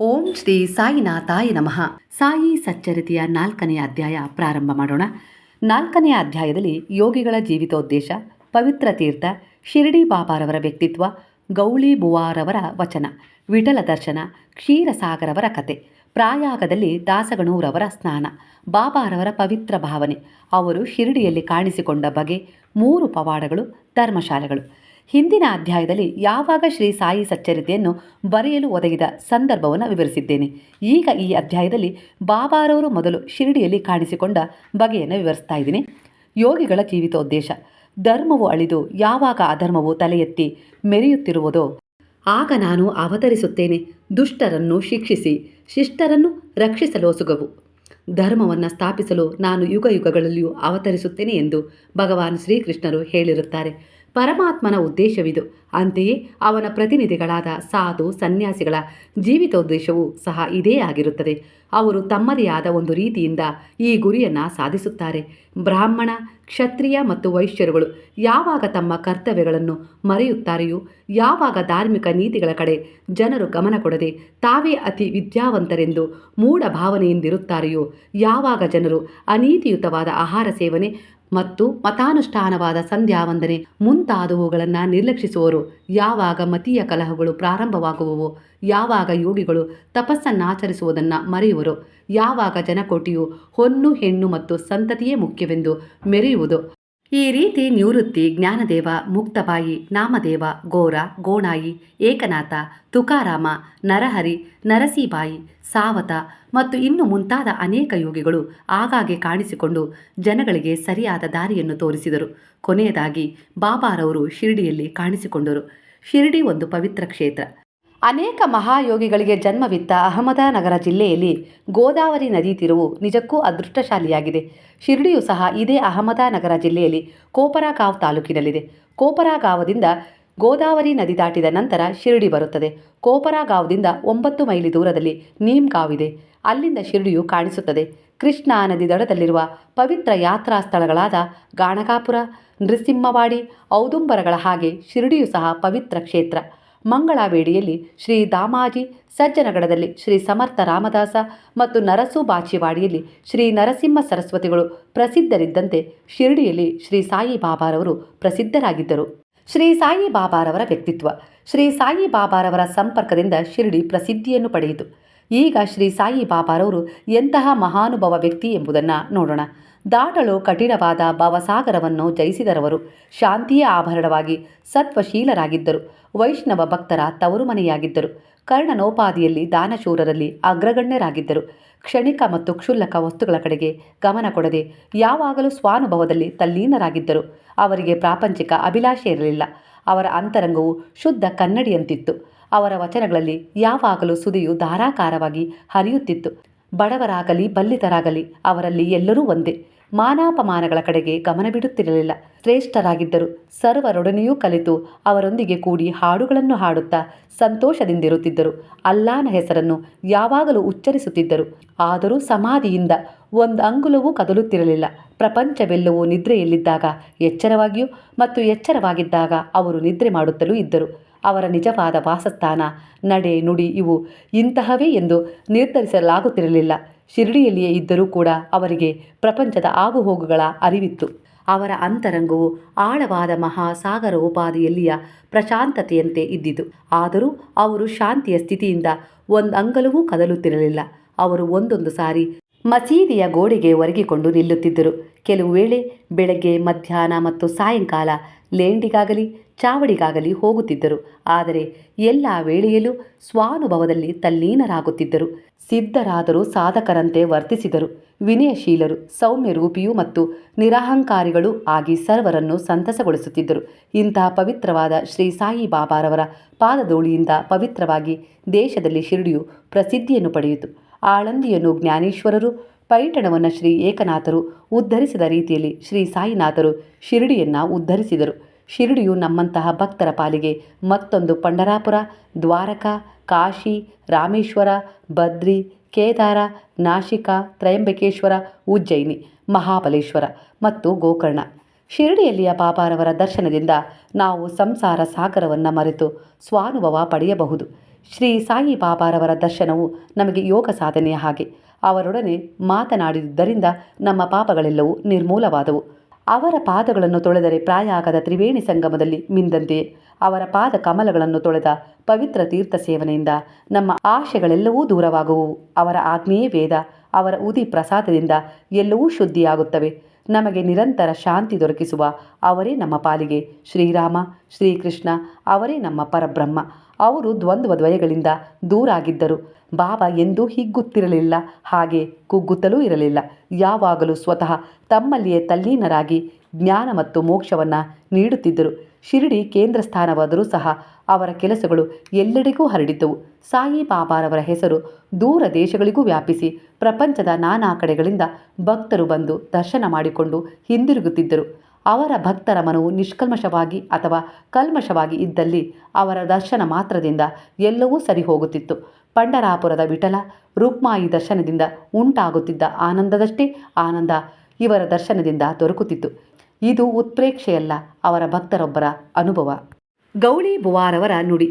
ಓಂ ಶ್ರೀ ಸಾಯಿನಾಥಾಯ ನಮಃ. ಸಾಯಿ ಸಚ್ಚರಿತೆಯ ನಾಲ್ಕನೆಯ ಅಧ್ಯಾಯ ಪ್ರಾರಂಭ ಮಾಡೋಣ. ನಾಲ್ಕನೆಯ ಅಧ್ಯಾಯದಲ್ಲಿ ಯೋಗಿಗಳ ಜೀವಿತೋದ್ದೇಶ, ಪವಿತ್ರ ತೀರ್ಥ, ಶಿರಡಿ ಬಾಬಾರವರ ವ್ಯಕ್ತಿತ್ವ, ಗೌಳಿ ಬುವಾರವರ ವಚನ, ವಿಠಲ ದರ್ಶನ, ಕ್ಷೀರಸಾಗರವರ ಕತೆ, ಪ್ರಾಯಾಗದಲ್ಲಿ ದಾಸಗಣೂರವರ ಸ್ನಾನ, ಬಾಬಾರವರ ಪವಿತ್ರ ಭಾವನೆ, ಅವರು ಶಿರಡಿಯಲ್ಲಿ ಕಾಣಿಸಿಕೊಂಡ ಬಗೆ, ಮೂರು ಪವಾಡಗಳು, ಧರ್ಮಶಾಲೆಗಳು. ಹಿಂದಿನ ಅಧ್ಯಾಯದಲ್ಲಿ ಯಾವಾಗ ಶ್ರೀ ಸಾಯಿ ಸಚ್ಚರಿತೆಯನ್ನು ಬರೆಯಲು ಒದಗಿದ ಸಂದರ್ಭವನ್ನು ವಿವರಿಸಿದ್ದೇನೆ. ಈಗ ಈ ಅಧ್ಯಾಯದಲ್ಲಿ ಬಾಬಾರವರು ಮೊದಲು ಶಿರಡಿಯಲ್ಲಿ ಕಾಣಿಸಿಕೊಂಡ ಬಗೆಯನ್ನು ವಿವರಿಸ್ತಾ ಇದ್ದೀನಿ. ಯೋಗಿಗಳ ಜೀವಿತೋದ್ದೇಶ. ಧರ್ಮವು ಅಳಿದು ಯಾವಾಗ ಅಧರ್ಮವು ತಲೆ ಎತ್ತಿ ಮೆರೆಯುತ್ತಿರುವುದೋ ಆಗ ನಾನು ಅವತರಿಸುತ್ತೇನೆ, ದುಷ್ಟರನ್ನು ಶಿಕ್ಷಿಸಿ, ಶಿಷ್ಟರನ್ನು ರಕ್ಷಿಸಲೋಸುಗವು ಧರ್ಮವನ್ನು ಸ್ಥಾಪಿಸಲು ನಾನು ಯುಗ ಯುಗಗಳಲ್ಲಿಯೂ ಅವತರಿಸುತ್ತೇನೆ ಎಂದು ಭಗವಾನ್ ಶ್ರೀಕೃಷ್ಣರು ಹೇಳಿರುತ್ತಾರೆ. ಪರಮಾತ್ಮನ ಉದ್ದೇಶವಿದು. ಅಂತೆಯೇ ಅವನ ಪ್ರತಿನಿಧಿಗಳಾದ ಸಾಧು ಸನ್ಯಾಸಿಗಳ ಜೀವಿತೋದ್ದೇಶವೂ ಸಹ ಇದೇ ಆಗಿರುತ್ತದೆ. ಅವರು ತಮ್ಮದೇ ಆದ ಒಂದು ರೀತಿಯಿಂದ ಈ ಗುರಿಯನ್ನು ಸಾಧಿಸುತ್ತಾರೆ. ಬ್ರಾಹ್ಮಣ, ಕ್ಷತ್ರಿಯ ಮತ್ತು ವೈಶ್ಯರುಗಳು ಯಾವಾಗ ತಮ್ಮ ಕರ್ತವ್ಯಗಳನ್ನು ಮರೆಯುತ್ತಾರೆಯೋ, ಯಾವಾಗ ಧಾರ್ಮಿಕ ನೀತಿಗಳ ಕಡೆ ಜನರು ಗಮನ ಕೊಡದೆ ತಾವೇ ಅತಿ ವಿದ್ಯಾವಂತರೆಂದು ಮೂಢ ಭಾವನೆಯಿಂದಿರುತ್ತಾರೆಯೋ ಯಾವಾಗ ಜನರು ಅನೀತಿಯುತವಾದ ಆಹಾರ ಸೇವನೆ ಮತ್ತು ಮತಾನುಷ್ಠಾನವಾದ ಸಂಧ್ಯಾ ವಂದನೆ ಮುಂತಾದವುಗಳನ್ನು ನಿರ್ಲಕ್ಷಿಸುವರು. ಯಾವಾಗ ಮತೀಯ ಕಲಹಗಳು ಪ್ರಾರಂಭವಾಗುವವು, ಯಾವಾಗ ಯೋಗಿಗಳು ತಪಸ್ಸನ್ನಾಚರಿಸುವುದನ್ನು ಮರೆಯುವರು. ಯಾವಾಗ ಜನಕೋಟಿಯು ಹೊನ್ನು, ಹೆಣ್ಣು ಮತ್ತು ಸಂತತಿಯೇ ಮುಖ್ಯವೆಂದು ಮೆರೆಯುವುದು. ಈ ರೀತಿ ನಿವೃತ್ತಿ, ಜ್ಞಾನದೇವ, ಮುಕ್ತಬಾಯಿ, ನಾಮದೇವ ಗೋರ ಗೋಣಾಯಿ, ಏಕನಾಥ, ತುಕಾರಾಮ, ನರಹರಿ, ನರಸೀಬಾಯಿ, ಸಾವತ ಮತ್ತು ಇನ್ನು ಮುಂತಾದ ಅನೇಕ ಯೋಗಿಗಳು ಆಗಾಗ್ಗೆ ಕಾಣಿಸಿಕೊಂಡು ಜನಗಳಿಗೆ ಸರಿಯಾದ ದಾರಿಯನ್ನು ತೋರಿಸಿದರು. ಕೊನೆಯದಾಗಿ ಬಾಬಾರವರು ಶಿರಡಿಯಲ್ಲಿ ಕಾಣಿಸಿಕೊಂಡರು. ಶಿರಡಿ ಒಂದು ಪವಿತ್ರ ಕ್ಷೇತ್ರ. ಅನೇಕ ಮಹಾಯೋಗಿಗಳಿಗೆ ಜನ್ಮವಿತ್ತ ಅಹಮದನಗರ ಜಿಲ್ಲೆಯಲ್ಲಿ ಗೋದಾವರಿ ನದಿ ತಿರುವು ನಿಜಕ್ಕೂ ಅದೃಷ್ಟಶಾಲಿಯಾಗಿದೆ. ಶಿರಡಿಯು ಸಹ ಇದೇ ಅಹಮದನಗರ ಜಿಲ್ಲೆಯಲ್ಲಿ ಕೋಪರಗಾಂವ್ ತಾಲೂಕಿನಲ್ಲಿದೆ. ಕೋಪರಗಾಂವದಿಂದ ಗೋದಾವರಿ ನದಿ ದಾಟಿದ ನಂತರ ಶಿರಡಿ ಬರುತ್ತದೆ. ಕೋಪರಗಾಂವದಿಂದ ಒಂಬತ್ತು ಮೈಲಿ ದೂರದಲ್ಲಿ ನೀಮ್ಗಾಂವ್ ಇದೆ. ಅಲ್ಲಿಂದ ಶಿರಡಿಯು ಕಾಣಿಸುತ್ತದೆ. ಕೃಷ್ಣಾ ನದಿ ದಡದಲ್ಲಿರುವ ಪವಿತ್ರ ಯಾತ್ರಾ ಸ್ಥಳಗಳಾದ ಗಾಣಗಾಪುರ ನೃಸಿಂಹವಾಡಿ, ಔದುಂಬರಗಳ ಹಾಗೆ ಶಿರಡಿಯು ಸಹ ಪವಿತ್ರ ಕ್ಷೇತ್ರ. ಮಂಗಳಾವೇಡಿಯಲ್ಲಿ ಶ್ರೀ ದಾಮಾಜಿ, ಸಜ್ಜನಗಡದಲ್ಲಿ ಶ್ರೀ ಸಮರ್ಥ ರಾಮದಾಸ ಮತ್ತು ನರಸು ಬಾಚಿವಾಡಿಯಲ್ಲಿ ಶ್ರೀ ನರಸಿಂಹ ಸರಸ್ವತಿಗಳು ಪ್ರಸಿದ್ಧರಿದ್ದಂತೆ ಶಿರಡಿಯಲ್ಲಿ ಶ್ರೀ ಸಾಯಿ ಬಾಬಾರವರು ಪ್ರಸಿದ್ಧರಾಗಿದ್ದರು. ಶ್ರೀ ಸಾಯಿ ಬಾಬಾರವರ ವ್ಯಕ್ತಿತ್ವ. ಶ್ರೀ ಸಾಯಿ ಬಾಬಾರವರ ಸಂಪರ್ಕದಿಂದ ಶಿರಡಿ ಪ್ರಸಿದ್ಧಿಯನ್ನು ಪಡೆಯಿತು. ಈಗ ಶ್ರೀ ಸಾಯಿ ಬಾಬಾರವರು ಎಂತಹ ಮಹಾನುಭವ ವ್ಯಕ್ತಿ ಎಂಬುದನ್ನು ನೋಡೋಣ. ದಾಟಲು ಕಠಿಣವಾದ ಭವಸಾಗರವನ್ನು ಜಯಿಸಿದರವರು ಶಾಂತಿಯ ಆಭರಣವಾಗಿ ಸತ್ವಶೀಲರಾಗಿದ್ದರು. ವೈಷ್ಣವ ಭಕ್ತರ ತವರುಮನೆಯಾಗಿದ್ದರು. ಕರ್ಣನೋಪಾದಿಯಲ್ಲಿ ದಾನಶೂರರಲ್ಲಿ ಅಗ್ರಗಣ್ಯರಾಗಿದ್ದರು. ಕ್ಷಣಿಕ ಮತ್ತು ಕ್ಷುಲ್ಲಕ ವಸ್ತುಗಳ ಕಡೆಗೆ ಗಮನ ಕೊಡದೆ ಯಾವಾಗಲೂ ಸ್ವಾನುಭವದಲ್ಲಿ ತಲ್ಲೀನರಾಗಿದ್ದರು. ಅವರಿಗೆ ಪ್ರಾಪಂಚಿಕ ಅಭಿಲಾಷೆ ಇರಲಿಲ್ಲ. ಅವರ ಅಂತರಂಗವು ಶುದ್ಧ ಕನ್ನಡಿಯಂತಿತ್ತು. ಅವರ ವಚನಗಳಲ್ಲಿ ಯಾವಾಗಲೂ ಸುದಿಯು ಧಾರಾಕಾರವಾಗಿ ಹರಿಯುತ್ತಿತ್ತು. ಬಡವರಾಗಲಿ, ಬಲ್ಲಿತರಾಗಲಿ, ಅವರಲ್ಲಿ ಎಲ್ಲರೂ ಒಂದೇ. ಮಾನಾಪಮಾನಗಳ ಕಡೆಗೆ ಗಮನ ಬಿಡುತ್ತಿರಲಿಲ್ಲ. ಶ್ರೇಷ್ಠರಾಗಿದ್ದರು ಸರ್ವರೊಡನೆಯೂ ಕಲಿತು ಅವರೊಂದಿಗೆ ಕೂಡಿ ಹಾಡುಗಳನ್ನು ಹಾಡುತ್ತಾ ಸಂತೋಷದಿಂದಿರುತ್ತಿದ್ದರು. ಅಲ್ಲಾನ ಹೆಸರನ್ನು ಯಾವಾಗಲೂ ಉಚ್ಚರಿಸುತ್ತಿದ್ದರು. ಆದರೂ ಸಮಾಧಿಯಿಂದ ಒಂದು ಅಂಗುಲವೂ ಕದಲುತ್ತಿರಲಿಲ್ಲ. ಪ್ರಪಂಚವೆಲ್ಲವೂ ನಿದ್ರೆಯಲ್ಲಿದ್ದಾಗ, ಎಚ್ಚರವಾಗಿಯೂ ಮತ್ತು ಎಚ್ಚರವಾಗಿದ್ದಾಗ ಅವರು ನಿದ್ರೆ ಮಾಡುತ್ತಲೂ ಇದ್ದರು. ಅವರ ನಿಜವಾದ ವಾಸಸ್ಥಾನ, ನಡೆ, ನುಡಿ ಇವು ಇಂತಹವೇ ಎಂದು ನಿರ್ಧರಿಸಲಾಗುತ್ತಿರಲಿಲ್ಲ. ಶಿರಡಿಯಲ್ಲಿಯೇ ಇದ್ದರೂ ಕೂಡ ಅವರಿಗೆ ಪ್ರಪಂಚದ ಆಗುಹೋಗುಗಳ ಅರಿವಿತ್ತು. ಅವರ ಅಂತರಂಗವು ಆಳವಾದ ಮಹಾಸಾಗರೋಪಾದಿಯಲ್ಲಿಯ ಪ್ರಶಾಂತತೆಯಂತೆ ಇದ್ದಿತು. ಆದರೂ ಅವರು ಶಾಂತಿಯ ಸ್ಥಿತಿಯಿಂದ ಒಂದು ಅಂಗಲವೂ ಕದಲುತ್ತಿರಲಿಲ್ಲ. ಅವರು ಒಂದೊಂದು ಸಾರಿ ಮಸೀದಿಯ ಗೋಡೆಗೆ ಒರಗಿಕೊಂಡು ನಿಲ್ಲುತ್ತಿದ್ದರು. ಕೆಲವು ವೇಳೆ ಬೆಳಗ್ಗೆ, ಮಧ್ಯಾಹ್ನ ಮತ್ತು ಸಾಯಂಕಾಲ ಲೇಂಡಿಗಾಗಲಿ, ಚಾವಡಿಗಾಗಲಿ ಹೋಗುತ್ತಿದ್ದರು. ಆದರೆ ಎಲ್ಲ ವೇಳೆಯಲ್ಲೂ ಸ್ವಾನುಭವದಲ್ಲಿ ತಲ್ಲೀನರಾಗುತ್ತಿದ್ದರು. ಸಿದ್ಧರಾದರೂ ಸಾಧಕರಂತೆ ವರ್ತಿಸಿದರು. ವಿನಯಶೀಲರು ಸೌಮ್ಯ ರೂಪಿಯೂ ಮತ್ತು ನಿರಹಂಕಾರಿಗಳು ಆಗಿ ಸರ್ವರನ್ನು ಸಂತಸಗೊಳಿಸುತ್ತಿದ್ದರು. ಇಂತಹ ಪವಿತ್ರವಾದ ಶ್ರೀ ಸಾಯಿ ಬಾಬಾರವರ ಪವಿತ್ರವಾಗಿ ದೇಶದಲ್ಲಿ ಶಿರಡಿಯು ಪ್ರಸಿದ್ಧಿಯನ್ನು ಪಡೆಯಿತು. ಆಳಂದಿಯನ್ನು ಜ್ಞಾನೇಶ್ವರರು ಪೈಠಣವನ್ನು ಶ್ರೀ ಏಕನಾಥರು ಉದ್ಧರಿಸಿದ ರೀತಿಯಲ್ಲಿ ಶ್ರೀ ಸಾಯಿನಾಥರು ಶಿರಡಿಯನ್ನು ಉದ್ಧರಿಸಿದರು. ಶಿರಡಿಯು ನಮ್ಮಂತಹ ಭಕ್ತರ ಪಾಲಿಗೆ ಮತ್ತೊಂದು ಪಂಡರಾಪುರ, ದ್ವಾರಕಾ, ಕಾಶಿ, ರಾಮೇಶ್ವರ ಬದ್ರಿ ಕೇದಾರ, ನಾಶಿಕ, ತ್ರಯಂಬಕೇಶ್ವರ, ಉಜ್ಜಯಿನಿ, ಮಹಾಬಲೇಶ್ವರ ಮತ್ತು ಗೋಕರ್ಣ. ಶಿರಡಿಯಲ್ಲಿಯ ಬಾಬಾರವರ ದರ್ಶನದಿಂದ ನಾವು ಸಂಸಾರ ಸಾಗರವನ್ನು ಮರೆತು ಸ್ವಾನುಭವ ಪಡೆಯಬಹುದು. ಶ್ರೀ ಸಾಯಿ ಬಾಬಾರವರ ದರ್ಶನವು ನಮಗೆ ಯೋಗ ಸಾಧನೆಯ ಹಾಗೆ. ಅವರೊಡನೆ ಮಾತನಾಡಿದ್ದರಿಂದ ನಮ್ಮ ಪಾಪಗಳೆಲ್ಲವೂ ನಿರ್ಮೂಲವಾದವು. ಅವರ ಪಾದಗಳನ್ನು ತೊಳೆದರೆ ಪ್ರಾಯಾಗದ ತ್ರಿವೇಣಿ ಸಂಗಮದಲ್ಲಿ ಮಿಂದಂತೆ ಅವರ ಪಾದ ಕಮಲಗಳನ್ನು ತೊಳೆದ ಪವಿತ್ರ ತೀರ್ಥ ಸೇವನೆಯಿಂದ ನಮ್ಮ ಆಶೆಗಳೆಲ್ಲವೂ ದೂರವಾಗುವವು ಅವರ ಆಜ್ಞೆಯೇ ವೇದ. ಅವರ ಉದಿ ಪ್ರಸಾದದಿಂದ ಎಲ್ಲವೂ ಶುದ್ಧಿಯಾಗುತ್ತವೆ. ನಮಗೆ ನಿರಂತರ ಶಾಂತಿ ದೊರಕಿಸುವ ಅವರೇ ನಮ್ಮ ಪಾಲಿಗೆ ಶ್ರೀರಾಮ, ಶ್ರೀಕೃಷ್ಣ, ಅವರೇ ನಮ್ಮ ಪರಬ್ರಹ್ಮ. ಅವರು ದ್ವಂದ್ವ ದ್ವಯಗಳಿಂದ ದೂರಾಗಿದ್ದರು. ಬಾಬಾ ಎಂದೂ ಹಿಗ್ಗುತ್ತಿರಲಿಲ್ಲ, ಹಾಗೆ ಕುಗ್ಗುತ್ತಲೂ ಇರಲಿಲ್ಲ. ಯಾವಾಗಲೂ ಸ್ವತಃ ತಮ್ಮಲ್ಲಿಯೇ ತಲ್ಲೀನರಾಗಿ ಜ್ಞಾನ ಮತ್ತು ಮೋಕ್ಷವನ್ನು ನೀಡುತ್ತಿದ್ದರು. ಶಿರಡಿ ಕೇಂದ್ರ ಸ್ಥಾನವಾದರೂ ಸಹ ಅವರ ಕೆಲಸಗಳು ಎಲ್ಲೆಡೆಗೂ ಹರಡಿದ್ದವು. ಸಾಯಿ ಬಾಬಾರವರ ಹೆಸರು ದೂರ ದೇಶಗಳಿಗೂ ವ್ಯಾಪಿಸಿ ಪ್ರಪಂಚದ ನಾನಾ ಕಡೆಗಳಿಂದ ಭಕ್ತರು ಬಂದು ದರ್ಶನ ಮಾಡಿಕೊಂಡು ಹಿಂದಿರುಗುತ್ತಿದ್ದರು. ಅವರ ಭಕ್ತರ ಮನವು ನಿಷ್ಕಲ್ಮಶವಾಗಿ ಅಥವಾ ಕಲ್ಮಶವಾಗಿ ಇದ್ದಲ್ಲಿ ಅವರ ದರ್ಶನ ಮಾತ್ರದಿಂದ ಎಲ್ಲವೂ ಸರಿ ಹೋಗುತ್ತಿತ್ತು ಪಂಡರಾಪುರದ ವಿಠಲ, ರುಕ್ಮಾಯಿ ದರ್ಶನದಿಂದ ಉಂಟಾಗುತ್ತಿದ್ದ ಆನಂದದಷ್ಟೇ ಆನಂದ ಇವರ ದರ್ಶನದಿಂದ ದೊರಕುತ್ತಿತ್ತು. ಇದು ಉತ್ಪ್ರೇಕ್ಷೆಯಲ್ಲ ಅವರ ಭಕ್ತರೊಬ್ಬರ ಅನುಭವ. ಗೌಳಿ ಬುವಾರವರ ನುಡಿ.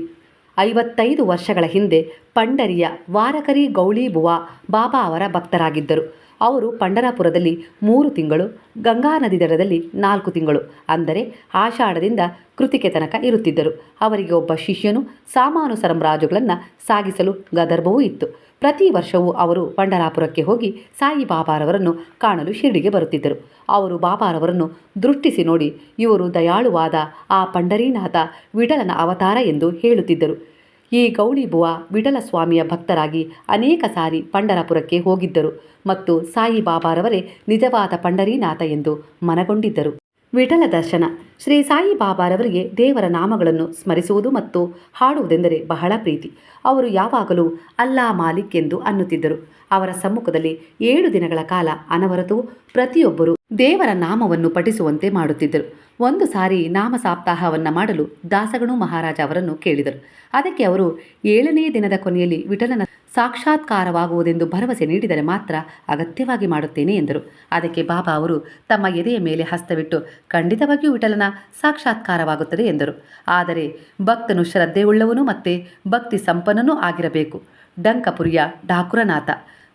ಐವತ್ತೈದು ವರ್ಷಗಳ ಹಿಂದೆ ಪಂಡರಿಯ ವಾರಕರಿ ಗೌಳಿ ಬುವಾ ಬಾಬಾ ಅವರ ಭಕ್ತರಾಗಿದ್ದರು. ಅವರು ಪಂಡರಾಪುರದಲ್ಲಿ ಮೂರು ತಿಂಗಳು, ಗಂಗಾ ನದಿ ದಡದಲ್ಲಿ ನಾಲ್ಕು ತಿಂಗಳು ಅಂದರೆ ಆಷಾಢದಿಂದ ಕೃತಿಕೆ ತನಕ ಇರುತ್ತಿದ್ದರು. ಅವರಿಗೆ ಒಬ್ಬ ಶಿಷ್ಯನು, ಸಾಮಾನು ಸರಂರಾಜುಗಳನ್ನು ಸಾಗಿಸಲು ಗದರ್ಭವೂ ಇತ್ತು. ಪ್ರತಿ ವರ್ಷವೂ ಅವರು ಪಂಡರಾಪುರಕ್ಕೆ ಹೋಗಿ ಸಾಯಿ ಬಾಬಾರವರನ್ನು ಕಾಣಲು ಶಿರಡಿಗೆ ಬರುತ್ತಿದ್ದರು. ಅವರು ಬಾಬಾರವರನ್ನು ದೃಷ್ಟಿಸಿ ನೋಡಿ, ಇವರು ದಯಾಳುವಾದ ಆ ಪಂಡರೀನಾಥ ವಿಠಲನ ಅವತಾರ ಎಂದು ಹೇಳುತ್ತಿದ್ದರು. ಈ ಗೌಳಿಬುವ ವಿಡಲ ಸ್ವಾಮಿಯ ಭಕ್ತರಾಗಿ ಅನೇಕ ಸಾರಿ ಪಂಡರಪುರಕ್ಕೆ ಹೋಗಿದ್ದರು ಮತ್ತು ಸಾಯಿಬಾಬಾರವರೇ ನಿಜವಾದ ಪಂಡರೀನಾಥ ಎಂದು ಮನಗೊಂಡಿದ್ದರು. ವಿಠಲ ದರ್ಶನ. ಶ್ರೀ ಸಾಯಿಬಾಬಾರವರಿಗೆ ದೇವರ ನಾಮಗಳನ್ನು ಸ್ಮರಿಸುವುದು ಮತ್ತು ಹಾಡುವುದೆಂದರೆ ಬಹಳ ಪ್ರೀತಿ. ಅವರು ಯಾವಾಗಲೂ ಅಲ್ಲಾ ಮಾಲಿಕ್ ಎಂದು ಅನ್ನುತ್ತಿದ್ದರು. ಅವರ ಸಮ್ಮುಖದಲ್ಲಿ ಏಳು ದಿನಗಳ ಕಾಲ ಅನವರತು ಪ್ರತಿಯೊಬ್ಬರು ದೇವರ ನಾಮವನ್ನು ಪಠಿಸುವಂತೆ ಮಾಡುತ್ತಿದ್ದರು. ಒಂದು ಸಾರಿ ನಾಮ ಸಾಪ್ತಾಹವನ್ನು ಮಾಡಲು ದಾಸಗಣು ಮಹಾರಾಜ ಅವರನ್ನು ಕೇಳಿದರು. ಅದಕ್ಕೆ ಅವರು ಏಳನೇ ದಿನದ ಕೊನೆಯಲ್ಲಿ ವಿಠಲನ ಸಾಕ್ಷಾತ್ಕಾರವಾಗುವುದೆಂದು ಭರವಸೆ ನೀಡಿದರೆ ಮಾತ್ರ ಅಗತ್ಯವಾಗಿ ಮಾಡುತ್ತೇನೆ ಎಂದರು. ಅದಕ್ಕೆ ಬಾಬಾ ಅವರು ತಮ್ಮ ಎದೆಯ ಮೇಲೆ ಹಸ್ತವಿಟ್ಟು, ಖಂಡಿತವಾಗಿಯೂ ವಿಠಲನ ಸಾಕ್ಷಾತ್ಕಾರವಾಗುತ್ತದೆ ಎಂದರು. ಆದರೆ ಭಕ್ತನು ಶ್ರದ್ಧೆಯುಳ್ಳವನು ಮತ್ತು ಭಕ್ತಿ ಸಂಪನ್ನನೂ ಆಗಿರಬೇಕು. ಡಂಕಪುರಿಯ ಠಾಕುರನಾಥ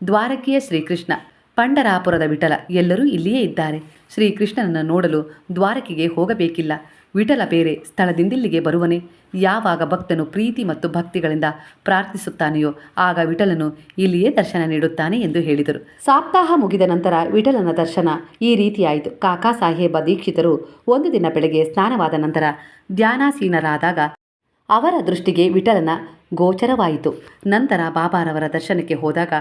ದ್ವಾರಕೀಯ ಶ್ರೀಕೃಷ್ಣ. ಪಂಡರಾಪುರದ ವಿಠಲ. ಎಲ್ಲರೂ ಇಲ್ಲಿಯೇ ಇದ್ದಾರೆ. ಶ್ರೀಕೃಷ್ಣನನ್ನು ನೋಡಲು ದ್ವಾರಕೆಗೆ ಹೋಗಬೇಕಿಲ್ಲ. ವಿಠಲ ಬೇರೆ ಸ್ಥಳದಿಂದಿಲ್ಲಿಗೆ ಬರುವನೆ. ಯಾವಾಗ ಭಕ್ತನು ಪ್ರೀತಿ ಮತ್ತು ಭಕ್ತಿಗಳಿಂದ ಪ್ರಾರ್ಥಿಸುತ್ತಾನೆಯೋ, ಆಗ ವಿಠಲನು ಇಲ್ಲಿಯೇ ದರ್ಶನ ನೀಡುತ್ತಾನೆ ಎಂದು ಹೇಳಿದರು. ಸಪ್ತಾಹ ಮುಗಿದ ನಂತರ ವಿಠಲನ ದರ್ಶನ ಈ ರೀತಿಯಾಯಿತು. ಕಾಕಾ ಸಾಹೇಬ ದೀಕ್ಷಿತರು ಒಂದು ದಿನ ಬೆಳಗ್ಗೆ ಸ್ನಾನವಾದ ನಂತರ ಧ್ಯಾನಾಸೀನರಾದಾಗ ಅವರ ದೃಷ್ಟಿಗೆ ವಿಠಲನ ಗೋಚರವಾಯಿತು. ನಂತರ ಬಾಬಾರವರ ದರ್ಶನಕ್ಕೆ ಹೋದಾಗ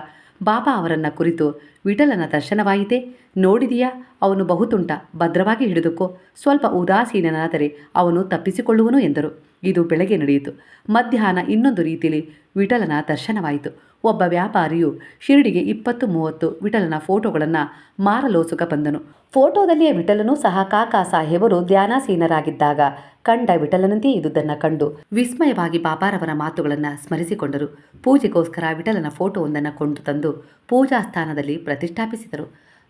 ಬಾಬಾ ಅವರನ್ನು ಕುರಿತು ವಿಠಲನ ದರ್ಶನವಾಯಿತೆ. ನೋಡಿದೆಯಾ, ಅವನು ಬಹುತುಂಟ. ಭದ್ರವಾಗಿ ಹಿಡಿದುಕೋ. ಸ್ವಲ್ಪ ಉದಾಸೀನನಾದರೆ ಅವನು ತಪ್ಪಿಸಿಕೊಳ್ಳುವನು ಎಂದರು. ಇದು ಬೆಳಗ್ಗೆ ನಡೆಯಿತು. ಮಧ್ಯಾಹ್ನ ಇನ್ನೊಂದು ರೀತಿಯಲ್ಲಿ ವಿಠಲನ ದರ್ಶನವಾಯಿತು. ಒಬ್ಬ ವ್ಯಾಪಾರಿಯು ಶಿರಡಿಗೆ ಇಪ್ಪತ್ತು ಮೂವತ್ತು ವಿಠಲನ ಫೋಟೋಗಳನ್ನು ಮಾರಲೋಸುಕ ಬಂದನು. ಫೋಟೋದಲ್ಲಿಯೇ ವಿಠಲನೂ ಸಹ ಕಾಕಾ ಸಾಹೇಬರು ಧ್ಯಾನಾಸೀನರಾಗಿದ್ದಾಗ ಕಂಡ ವಿಠಲನಂತೆಯೇ ಇದ್ದುದನ್ನು ಕಂಡು ವಿಸ್ಮಯವಾಗಿ ಬಾಬಾರವರ ಮಾತುಗಳನ್ನು ಸ್ಮರಿಸಿಕೊಂಡರು. ಪೂಜೆಗೋಸ್ಕರ ವಿಠಲನ ಫೋಟೋವೊಂದನ್ನು ಕೊಂಡು ತಂದು ಪೂಜಾ ಸ್ಥಾನದಲ್ಲಿ ಪ್ರತಿಷ್ಠಾಪಿಸಿದರು.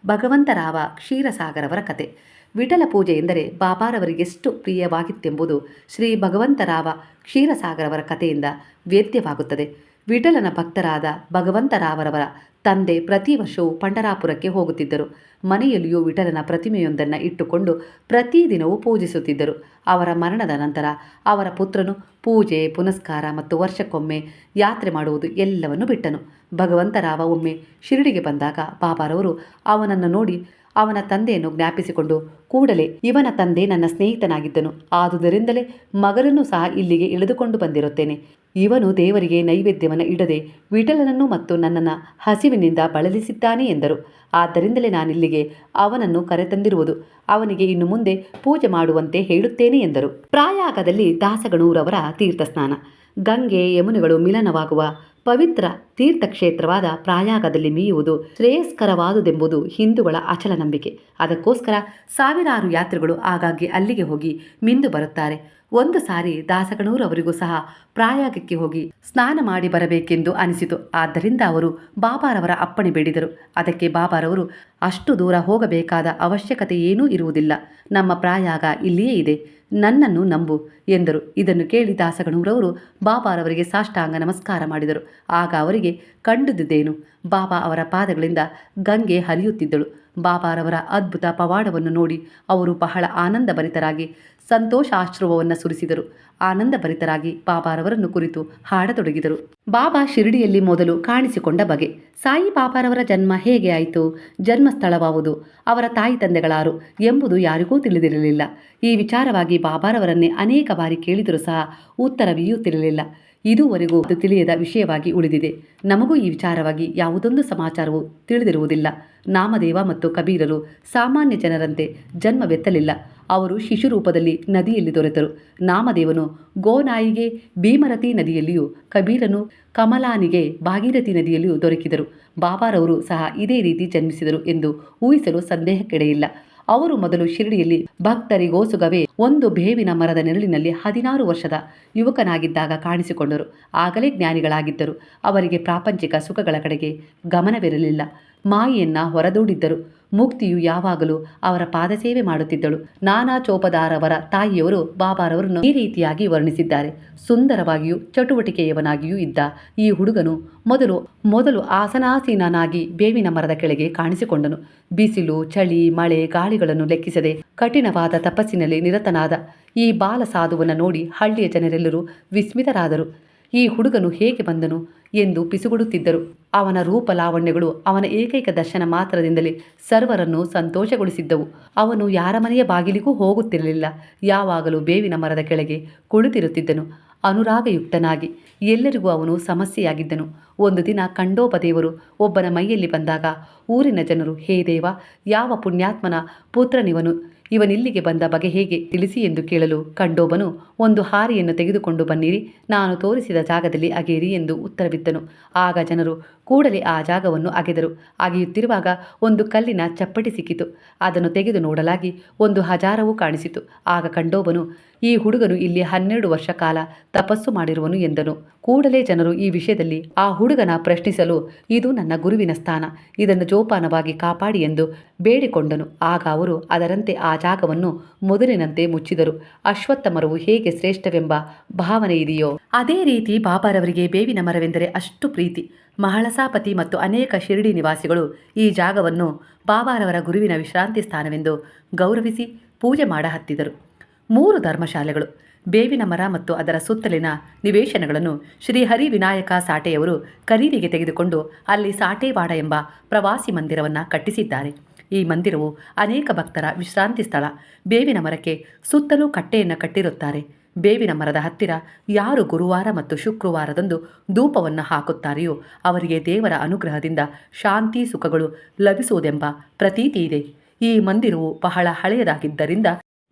ಭಗವಂತರಾವ ಕ್ಷೀರಸಾಗರವರ ಕತೆ. ವಿಠಲ ಪೂಜೆ ಎಂದರೆ ಬಾಬಾರವರಿಗೆಷ್ಟು ಪ್ರಿಯವಾಗಿತ್ತೆಂಬುದು ಶ್ರೀ ಭಗವಂತರಾವ ಕ್ಷೀರಸಾಗರವರ ಕಥೆಯಿಂದ ವೇದ್ಯವಾಗುತ್ತದೆ. ವಿಠಲನ ಭಕ್ತರಾದ ಭಗವಂತರಾವರವರ ತಂದೆ ಪ್ರತಿ ವರ್ಷವೂ ಪಂಡರಾಪುರಕ್ಕೆ ಹೋಗುತ್ತಿದ್ದರು. ಮನೆಯಲ್ಲಿಯೂ ವಿಠಲನ ಪ್ರತಿಮೆಯೊಂದನ್ನು ಇಟ್ಟುಕೊಂಡು ಪ್ರತಿದಿನವೂ ಪೂಜಿಸುತ್ತಿದ್ದರು. ಅವರ ಮರಣದ ನಂತರ ಅವರ ಪುತ್ರನು ಪೂಜೆ, ಪುನಸ್ಕಾರ ಮತ್ತು ವರ್ಷಕ್ಕೊಮ್ಮೆ ಯಾತ್ರೆ ಮಾಡುವುದು ಎಲ್ಲವನ್ನು ಬಿಟ್ಟನು. ಭಗವಂತರಾವ ಒಮ್ಮೆ ಶಿರಡಿಗೆ ಬಂದಾಗ ಬಾಬಾರವರು ಅವನನ್ನು ನೋಡಿ ಅವನ ತಂದೆಯನ್ನು ಜ್ಞಾಪಿಸಿಕೊಂಡು ಕೂಡಲೇ ಇವನ ತಂದೆ ನನ್ನ ಸ್ನೇಹಿತನಾಗಿದ್ದನು. ಆದುದರಿಂದಲೇ ಮಗನನ್ನು ಸಹ ಇಲ್ಲಿಗೆ ಎಳೆದುಕೊಂಡು ಬಂದಿರುತ್ತೇನೆ. ಇವನು ದೇವರಿಗೆ ನೈವೇದ್ಯವನ್ನು ಇಡದೆ ವಿಠಲನನ್ನು ಮತ್ತು ನನ್ನನ್ನು ಹಸಿವಿನಿಂದ ಬಳಲಿಸಿದ್ದಾನೆ ಎಂದರು. ಆದ್ದರಿಂದಲೇ ನಾನಿಲ್ಲಿಗೆ ಅವನನ್ನು ಕರೆತಂದಿರುವುದು. ಅವನಿಗೆ ಇನ್ನು ಮುಂದೆ ಪೂಜೆ ಮಾಡುವಂತೆ ಹೇಳುತ್ತೇನೆ ಎಂದರು. ಪ್ರಾಯಾಗದಲ್ಲಿ ದಾಸಗಣೂರವರ ತೀರ್ಥಸ್ನಾನ. ಗಂಗೆ ಯಮುನೆಗಳು ಮಿಲನವಾಗುವ ಪವಿತ್ರ ತೀರ್ಥಕ್ಷೇತ್ರವಾದ ಪ್ರಾಯಾಗದಲ್ಲಿ ಮೀಯುವುದು ಶ್ರೇಯಸ್ಕರವಾದುದೆಂಬುದು ಹಿಂದೂಗಳ ಅಚಲ ನಂಬಿಕೆ ಅದಕ್ಕೋಸ್ಕರ ಸಾವಿರಾರು ಯಾತ್ರಿಗಳು ಆಗಾಗ್ಗೆ ಅಲ್ಲಿಗೆ ಹೋಗಿ ಮಿಂದು ಬರುತ್ತಾರೆ. ಒಂದು ಸಾರಿ ದಾಸಗಣೂರವರಿಗೂ ಸಹ ಪ್ರಾಯಾಗಕ್ಕೆ ಹೋಗಿ ಸ್ನಾನ ಮಾಡಿ ಬರಬೇಕೆಂದು ಅನಿಸಿತು. ಆದ್ದರಿಂದ ಅವರು ಬಾಬಾರವರ ಅಪ್ಪಣೆ ಬೇಡಿದರು. ಅದಕ್ಕೆ ಬಾಬಾರವರು ಅಷ್ಟು ದೂರ ಹೋಗಬೇಕಾದ ಅವಶ್ಯಕತೆ ಏನೂ ಇರುವುದಿಲ್ಲ. ನಮ್ಮ ಪ್ರಾಯಾಗ ಇಲ್ಲಿಯೇ ಇದೆ. ನನ್ನನ್ನು ನಂಬು ಎಂದರು. ಇದನ್ನು ಕೇಳಿ ದಾಸಗಣೂರವರು ಬಾಬಾರವರಿಗೆ ಸಾಷ್ಟಾಂಗ ನಮಸ್ಕಾರ ಮಾಡಿದರು. ಆಗ ಅವರಿಗೆ, ಕಂಡುದಿದ್ದೇನು ಬಾಬಾ ಅವರ ಪಾದಗಳಿಂದ ಗಂಗೆ ಹರಿಯುತ್ತಿದ್ದಳು. ಬಾಬಾರವರ ಅದ್ಭುತ ಪವಾಡವನ್ನು ನೋಡಿ ಅವರು ಬಹಳ ಆನಂದಭರಿತರಾಗಿ ಸಂತೋಷಾಶ್ರುವವನ್ನು ಸುರಿಸಿದರು. ಆನಂದಭರಿತರಾಗಿ ಬಾಬಾರವರನ್ನು ಕುರಿತು ಹಾಡತೊಡಗಿದರು. ಬಾಬಾ ಶಿರಡಿಯಲ್ಲಿ ಮೊದಲು ಕಾಣಿಸಿಕೊಂಡ ಬಗೆ. ಸಾಯಿ ಬಾಬಾರವರ ಜನ್ಮ ಹೇಗೆ ಆಯಿತು? ಜನ್ಮಸ್ಥಳವಾವುದು? ಅವರ ತಾಯಿ ತಂದೆಗಳಾರು ಎಂಬುದು ಯಾರಿಗೂ ತಿಳಿದಿರಲಿಲ್ಲ. ಈ ವಿಚಾರವಾಗಿ ಬಾಬಾರವರನ್ನೇ ಅನೇಕ ಬಾರಿ ಕೇಳಿದರೂ ಸಹ ಉತ್ತರವೀಯುತ್ತಿರಲಿಲ್ಲ ಇದುವರೆಗೂ ಅದು ತಿಳಿಯದ ವಿಷಯವಾಗಿ ಉಳಿದಿದೆ. ನಮಗೂ ಈ ವಿಚಾರವಾಗಿ ಯಾವುದೊಂದು ಸಮಾಚಾರವೂ ತಿಳಿದಿರುವುದಿಲ್ಲ. ನಾಮದೇವ ಮತ್ತು ಕಬೀರರು ಸಾಮಾನ್ಯ ಜನರಂತೆ ಜನ್ಮವೆತ್ತಲಿಲ್ಲ ಅವರು ಶಿಶು ರೂಪದಲ್ಲಿ ನದಿಯಲ್ಲಿ ದೊರೆತರು. ನಾಮದೇವನು ಗೋನಾಯಿಗೆ, ಭೀಮರತಿ ನದಿಯಲ್ಲಿಯೂ, ಕಬೀರನು ಕಮಲಾನಿಗೆ, ಭಾಗೀರಥಿ ನದಿಯಲ್ಲಿಯೂ ದೊರಕಿದರು. ಬಾಬಾರವರು ಸಹ ಇದೇ ರೀತಿ ಜನ್ಮಿಸಿದರು ಎಂದು ಊಹಿಸಲು ಸಂದೇಹಕ್ಕೆಡೆಯಿಲ್ಲ. ಅವರು ಮೊದಲು ಶಿರಡಿಯಲ್ಲಿ ಭಕ್ತರಿಗೋಸುಗವೇ ಒಂದು ಬೇವಿನ ಮರದ ನೆರಳಿನಲ್ಲಿ ಹದಿನಾರು ವರ್ಷದ ಯುವಕನಾಗಿದ್ದಾಗ ಕಾಣಿಸಿಕೊಂಡರು. ಆಗಲೇ ಜ್ಞಾನಿಗಳಾಗಿದ್ದರು. ಅವರಿಗೆ ಪ್ರಾಪಂಚಿಕ ಸುಖಗಳ ಕಡೆಗೆ ಗಮನವಿರಲಿಲ್ಲ. ಮಾಯೆಯನ್ನ ಹೊರದೂಡಿದ್ದರು. ಮುಕ್ತಿಯು ಯಾವಾಗಲೂ ಅವರ ಪಾದಸೇವೆ ಮಾಡುತ್ತಿದ್ದಳು. ನಾನಾ ಚೋಪದಾರವರ ತಾಯಿಯವರು ಬಾಬಾರವರನ್ನು ಈ ರೀತಿಯಾಗಿ ವರ್ಣಿಸಿದ್ದಾರೆ. ಸುಂದರವಾಗಿಯೂ ಚಟುವಟಿಕೆಯವನಾಗಿಯೂ ಇದ್ದ ಈ ಹುಡುಗನು ಮೊದಲು ಮೊದಲು ಆಸನಾಸೀನನಾಗಿ ಬೇವಿನ ಮರದ ಕೆಳಗೆ ಕಾಣಿಸಿಕೊಂಡನು. ಬಿಸಿಲು, ಚಳಿ, ಮಳೆ ಗಾಳಿಗಳನ್ನು ಲೆಕ್ಕಿಸದೆ ಕಠಿಣವಾದ ತಪಸ್ಸಿನಲ್ಲಿ ನಿರತನಾದ ಈ ಬಾಲ ಸಾಧುವನ್ನು ನೋಡಿ ಹಳ್ಳಿಯ ಜನರೆಲ್ಲರೂ ವಿಸ್ಮಿತರಾದರು. ಈ ಹುಡುಗನು ಹೇಗೆ ಬಂದನು ಎಂದು ಪಿಸುಗುಡುತ್ತಿದ್ದರು. ಅವನ ರೂಪ ಲಾವಣ್ಯಗಳು ಅವನ ಏಕೈಕ ದರ್ಶನ ಮಾತ್ರದಿಂದಲೇ ಸರ್ವರನ್ನು ಸಂತೋಷಗೊಳಿಸಿದ್ದವು. ಅವನು ಯಾರ ಮನೆಯ ಬಾಗಿಲಿಗೂ ಹೋಗುತ್ತಿರಲಿಲ್ಲ. ಯಾವಾಗಲೂ ಬೇವಿನ ಮರದ ಕೆಳಗೆ ಕುಳಿತಿರುತ್ತಿದ್ದನು. ಅನುರಾಗಯುಕ್ತನಾಗಿ ಎಲ್ಲರಿಗೂ ಅವನು ಸಮಸ್ಯೆಯಾಗಿದ್ದನು. ಒಂದು ದಿನ ಕಂಡೋಪದೇವರು ಒಬ್ಬನ ಮೈಯಲ್ಲಿ ಬಂದಾಗ ಊರಿನ ಜನರು, ಹೇ ದೇವ, ಯಾವ ಪುಣ್ಯಾತ್ಮನ ಪುತ್ರನಿವನು? ಇವನಿಲ್ಲಿಗೆ ಬಂದ ಬಗೆ ಹೇಗೆ ತಿಳಿಸಿ ಎಂದು ಕೇಳಲು ಕಂಡೋಬನು, ಒಂದು ಹಾರಿಯನ್ನು ತೆಗೆದುಕೊಂಡು ಬನ್ನಿರಿ, ನಾನು ತೋರಿಸಿದ ಜಾಗದಲ್ಲಿ ಅಗೆಯಿರಿ ಎಂದು ಉತ್ತರವಿದ್ದನು. ಆಗ ಜನರು ಕೂಡಲೇ ಆ ಜಾಗವನ್ನು ಅಗೆದರು. ಅಗೆಯುತ್ತಿರುವಾಗ ಒಂದು ಕಲ್ಲಿನ ಚಪ್ಪಟಿ ಸಿಕ್ಕಿತು. ಅದನ್ನು ತೆಗೆದು ನೋಡಲಾಗಿ ಒಂದು ಹಜಾರವೂ ಕಾಣಿಸಿತು. ಆಗ ಕಂಡೋಬನು ಈ ಹುಡುಗನು ಇಲ್ಲಿ ಹನ್ನೆರಡು ವರ್ಷ ಕಾಲ ತಪಸ್ಸು ಮಾಡಿರುವನು ಎಂದನು. ಕೂಡಲೇ ಜನರು ಈ ವಿಷಯದಲ್ಲಿ ಆ ಹುಡುಗನ ಪ್ರಶ್ನಿಸಲು, ಇದು ನನ್ನ ಗುರುವಿನ ಸ್ಥಾನ, ಇದನ್ನು ಜೋಪಾನವಾಗಿ ಕಾಪಾಡಿ ಎಂದು ಬೇಡಿಕೊಂಡನು. ಆಗ ಅವರು ಅದರಂತೆ ಆ ಜಾಗವನ್ನು ಮೊದಲಿನಂತೆ ಮುಚ್ಚಿದರು. ಅಶ್ವತ್ಥ ಮರವು ಹೇಗೆ ಶ್ರೇಷ್ಠವೆಂಬ ಭಾವನೆ ಇದೆಯೋ? ಅದೇ ರೀತಿ ಬಾಬಾರವರಿಗೆ ಬೇವಿನ ಮರವೆಂದರೆ ಅಷ್ಟು ಪ್ರೀತಿ. ಮಹಳಸಾಪತಿ ಮತ್ತು ಅನೇಕ ಶಿರಡಿ ನಿವಾಸಿಗಳು ಈ ಜಾಗವನ್ನು ಬಾಬಾರವರ ಗುರುವಿನ ವಿಶ್ರಾಂತಿ ಸ್ಥಾನವೆಂದು ಗೌರವಿಸಿ ಪೂಜೆ ಮಾಡ ಹತ್ತಿದರು ಮೂರು ಧರ್ಮಶಾಲೆಗಳು. ಬೇವಿನ ಮರ ಮತ್ತು ಅದರ ಸುತ್ತಲಿನ ನಿವೇಶನಗಳನ್ನು ಶ್ರೀ ಹರಿ ವಿನಾಯಕ ಸಾಟೆಯವರು ಖರೀದಿಗೆ ತೆಗೆದುಕೊಂಡು ಅಲ್ಲಿ ಸಾಟೆವಾಡ ಎಂಬ ಪ್ರವಾಸಿ ಮಂದಿರವನ್ನು ಕಟ್ಟಿಸಿದ್ದಾರೆ. ಈ ಮಂದಿರವು ಅನೇಕ ಭಕ್ತರ ವಿಶ್ರಾಂತಿ ಸ್ಥಳ. ಬೇವಿನ ಮರಕ್ಕೆ ಸುತ್ತಲೂ ಕಟ್ಟೆಯನ್ನು ಕಟ್ಟಿರುತ್ತಾರೆ. ಬೇವಿನ ಮರದ ಹತ್ತಿರ ಯಾರು ಗುರುವಾರ ಮತ್ತು ಶುಕ್ರವಾರದಂದು ಧೂಪವನ್ನು ಹಾಕುತ್ತಾರೆಯೋ ಅವರಿಗೆ ದೇವರ ಅನುಗ್ರಹದಿಂದ ಶಾಂತಿ ಸುಖಗಳು ಲಭಿಸುವುದೆಂಬ ಪ್ರತೀತಿ ಇದೆ. ಈ ಮಂದಿರವು ಬಹಳ ಹಳೆಯದಾಗಿದ್ದರಿಂದ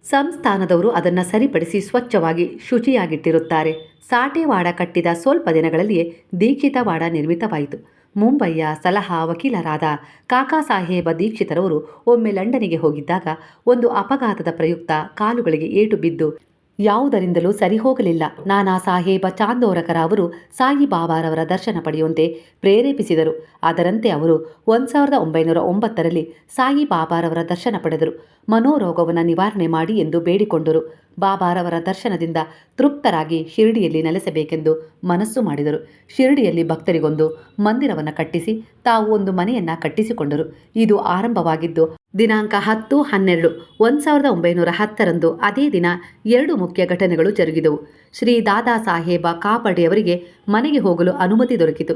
ಸಂಸ್ಥಾನದವರು ಅದನ್ನು ಸರಿಪಡಿಸಿ ಸ್ವಚ್ಛವಾಗಿ ಶುಚಿಯಾಗಿಟ್ಟಿರುತ್ತಾರೆ. ಸಾಟೆವಾಡ ಕಟ್ಟಿದ ಸ್ವಲ್ಪ ದಿನಗಳಲ್ಲಿಯೇ ದೀಕ್ಷಿತವಾಡ ನಿರ್ಮಿತವಾಯಿತು. ಮುಂಬಯಿಯ ಸಲಹಾ ವಕೀಲರಾದ ಕಾಕಾ ಸಾಹೇಬ ದೀಕ್ಷಿತರವರು ಒಮ್ಮೆ ಲಂಡನಿಗೆ ಹೋಗಿದ್ದಾಗ ಒಂದು ಅಪಘಾತದ ಪ್ರಯುಕ್ತ ಕಾಲುಗಳಿಗೆ ಏಟು ಬಿದ್ದು ಯಾವುದರಿಂದಲೂ ಸರಿ ಹೋಗಲಿಲ್ಲ ನಾನಾ ಸಾಹೇಬ ಚಾಂದೋರಕರ ಅವರು ಸಾಯಿಬಾಬಾರವರ ದರ್ಶನ ಪಡೆಯುವಂತೆ ಪ್ರೇರೇಪಿಸಿದರು. ಅದರಂತೆ ಅವರು ಒಂದು ಸಾವಿರದ ಒಂಬೈನೂರ ಒಂಬತ್ತರಲ್ಲಿ ಸಾಯಿಬಾಬಾರವರ ದರ್ಶನ ಪಡೆದರು. ಮನೋರೋಗವನ್ನು ನಿವಾರಣೆ ಮಾಡಿ ಎಂದು ಬೇಡಿಕೊಂಡರು. ಬಾಬಾರವರ ದರ್ಶನದಿಂದ ತೃಪ್ತರಾಗಿ ಶಿರಡಿಯಲ್ಲಿ ನೆಲೆಸಬೇಕೆಂದು ಮನಸ್ಸು ಮಾಡಿದರು. ಶಿರಡಿಯಲ್ಲಿ ಭಕ್ತರಿಗೊಂದು ಮಂದಿರವನ್ನು ಕಟ್ಟಿಸಿ ತಾವು ಒಂದು ಮನೆಯನ್ನು ಕಟ್ಟಿಸಿಕೊಂಡರು. ಇದು ಆರಂಭವಾಗಿದ್ದು ದಿನಾಂಕ ಹತ್ತು, ಹನ್ನೆರಡು, ಒಂದು ಸಾವಿರದ ಒಂಬೈನೂರ ಹತ್ತರಂದು ಅದೇ ದಿನ ಎರಡು ಮುಖ್ಯ ಘಟನೆಗಳು ಜರುಗಿದವು. ಶ್ರೀ ದಾದಾ ಸಾಹೇಬ ಕಾಪಾಡಿಯವರಿಗೆ ಮನೆಗೆ ಹೋಗಲು ಅನುಮತಿ ದೊರಕಿತು.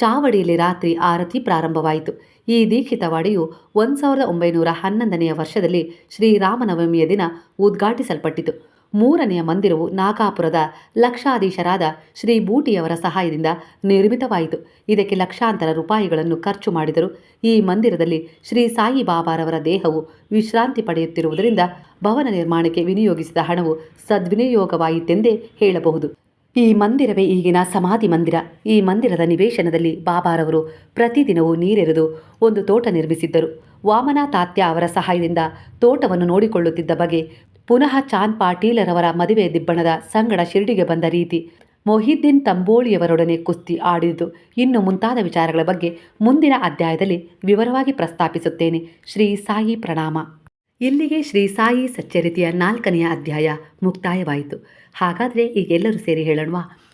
ಚಾವಡಿಯಲ್ಲಿ ರಾತ್ರಿ ಆರತಿ ಪ್ರಾರಂಭವಾಯಿತು. ಈ ದೀಕ್ಷಿತವಾಡಿಯು ಒಂದು ಸಾವಿರದ ಒಂಬೈನೂರ ಹನ್ನೊಂದನೆಯ ವರ್ಷದಲ್ಲಿ ಶ್ರೀರಾಮನವಮಿಯ ದಿನ ಉದ್ಘಾಟಿಸಲ್ಪಟ್ಟಿತು. ಮೂರನೆಯ ಮಂದಿರವು ನಾಗಾಪುರದ ಲಕ್ಷಾಧೀಶರಾದ ಶ್ರೀ ಬೂಟಿಯವರ ಸಹಾಯದಿಂದ ನಿರ್ಮಿತವಾಯಿತು. ಇದಕ್ಕೆ ಲಕ್ಷಾಂತರ ರೂಪಾಯಿಗಳನ್ನು ಖರ್ಚು ಮಾಡಿದರು. ಈ ಮಂದಿರದಲ್ಲಿ ಶ್ರೀ ಸಾಯಿಬಾಬಾರವರ ದೇಹವು ವಿಶ್ರಾಂತಿ ಪಡೆಯುತ್ತಿರುವುದರಿಂದ ಭವನ ನಿರ್ಮಾಣಕ್ಕೆ ವಿನಿಯೋಗಿಸಿದ ಹಣವು ಸದ್ವಿನಿಯೋಗವಾಯಿತೆಂದೇ ಹೇಳಬಹುದು. ಈ ಮಂದಿರವೇ ಈಗಿನ ಸಮಾಧಿ ಮಂದಿರ. ಈ ಮಂದಿರದ ನಿವೇಶನದಲ್ಲಿ ಬಾಬಾರವರು ಪ್ರತಿದಿನವೂ ನೀರೆರೆದು ಒಂದು ತೋಟ ನಿರ್ಮಿಸಿದ್ದರು. ವಾಮನ ತಾತ್ಯ ಅವರ ಸಹಾಯದಿಂದ ತೋಟವನ್ನು ನೋಡಿಕೊಳ್ಳುತ್ತಿದ್ದ ಬಗೆ ಪುನಃ ಚಾಂದ್ ಪಾಟೀಲರವರ ಮದುವೆ ದಿಬ್ಬಣದ ಸಂಗಡ ಶಿರಡಿಗೆ ಬಂದ ರೀತಿ ಮೊಹಿದ್ದೀನ್ ತಂಬೋಳಿಯವರೊಡನೆ ಕುಸ್ತಿ ಆಡಿದ್ದು. ಇನ್ನು ಮುಂತಾದ ವಿಚಾರಗಳ ಬಗ್ಗೆ ಮುಂದಿನ ಅಧ್ಯಾಯದಲ್ಲಿ ವಿವರವಾಗಿ ಪ್ರಸ್ತಾಪಿಸುತ್ತೇನೆ. ಶ್ರೀ ಸಾಯಿ ಪ್ರಣಾಮ. ಇಲ್ಲಿಗೆ ಶ್ರೀ ಸಾಯಿ ಸಚ್ಚರಿತೆಯ ನಾಲ್ಕನೆಯ ಅಧ್ಯಾಯ ಮುಕ್ತಾಯವಾಯಿತು. ಹಾಗಾದರೆ ಈಗೆಲ್ಲರೂ ಸೇರಿ ಹೇಳೋಣವಾ?